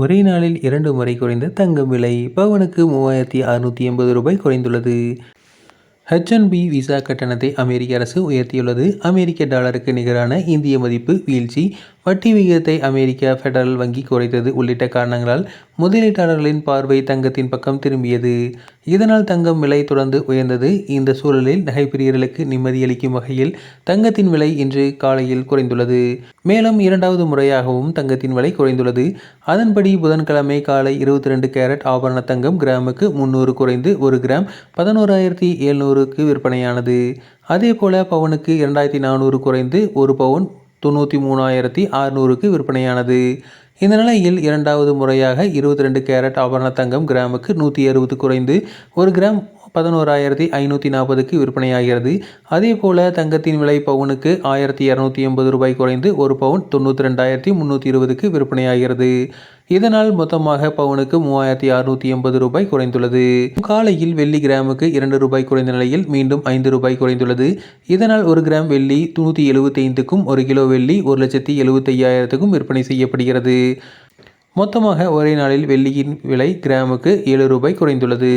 ஒரே நாளில் இரண்டு முறை குறைந்த தங்கம் விலை பவனுக்கு மூவாயிரத்தி அறுநூற்றி எண்பது ரூபாய் குறைந்துள்ளது. ஹெச்என்பி விசா கட்டணத்தை அமெரிக்க அரசு உயர்த்தியுள்ளது. அமெரிக்க டாலருக்கு நிகரான இந்திய மதிப்பு வீழ்ச்சி வட்டி விகிதத்தை அமெரிக்க ஃபெடரல் வங்கி குறைத்தது உள்ளிட்ட காரணங்களால் முதலீட்டாளர்களின் பார்வை தங்கத்தின் பக்கம் திரும்பியது. இதனால் தங்கம் விலை தொடர்ந்து உயர்ந்தது. இந்த சூழலில் நகைப்பிரியர்களுக்கு நிம்மதியளிக்கும் வகையில் தங்கத்தின் விலை இன்று காலையில் குறைந்துள்ளது. மேலும் இரண்டாவது முறையாகவும் தங்கத்தின் விலை குறைந்துள்ளது. அதன்படி புதன்கிழமை காலை இருபத்தி ரெண்டு கேரட் ஆபரண தங்கம் கிராமுக்கு முன்னூறு குறைந்து ஒரு கிராம் பதினோராயிரத்தி எழுநூறுக்கு விற்பனையானது. அதே போல பவுனுக்கு இரண்டாயிரத்தி நானூறு குறைந்து ஒரு பவுன் தொண்ணூற்றி மூணாயிரத்தி அறுநூறுக்கு விற்பனையானது. இந்த நிலையில் இரண்டாவது முறையாக இருபத்தி ரெண்டு கேரட் ஆபரண தங்கம் கிராமுக்கு நூற்றி அறுபது குறைந்து ஒரு கிராம் பதினோராயிரத்தி ஐநூற்றி நாற்பதுக்கு விற்பனையாகிறது. அதே போல் தங்கத்தின் விலை பவுனுக்கு ஆயிரத்தி இரநூத்தி எண்பது ரூபாய் குறைந்து ஒரு பவுன் தொண்ணூற்றி ரெண்டாயிரத்தி முந்நூற்றி இருபதுக்கு விற்பனையாகிறது. இதனால் மொத்தமாக பவுனுக்கு மூவாயிரத்தி அறுநூற்றி எண்பது ரூபாய் குறைந்துள்ளது. காலையில் வெள்ளி கிராமுக்கு இரண்டு ரூபாய் குறைந்த நிலையில் மீண்டும் ஐந்து ரூபாய் குறைந்துள்ளது. இதனால் ஒரு கிராம் வெள்ளி நூற்றி எழுபத்தி ஐந்துக்கும் ஒரு கிலோ வெள்ளி ஒரு லட்சத்தி எழுபத்தி ஐயாயிரத்துக்கும் விற்பனை செய்யப்படுகிறது. மொத்தமாக ஒரே நாளில் வெள்ளியின் விலை கிராமுக்கு ஏழு ரூபாய் குறைந்துள்ளது.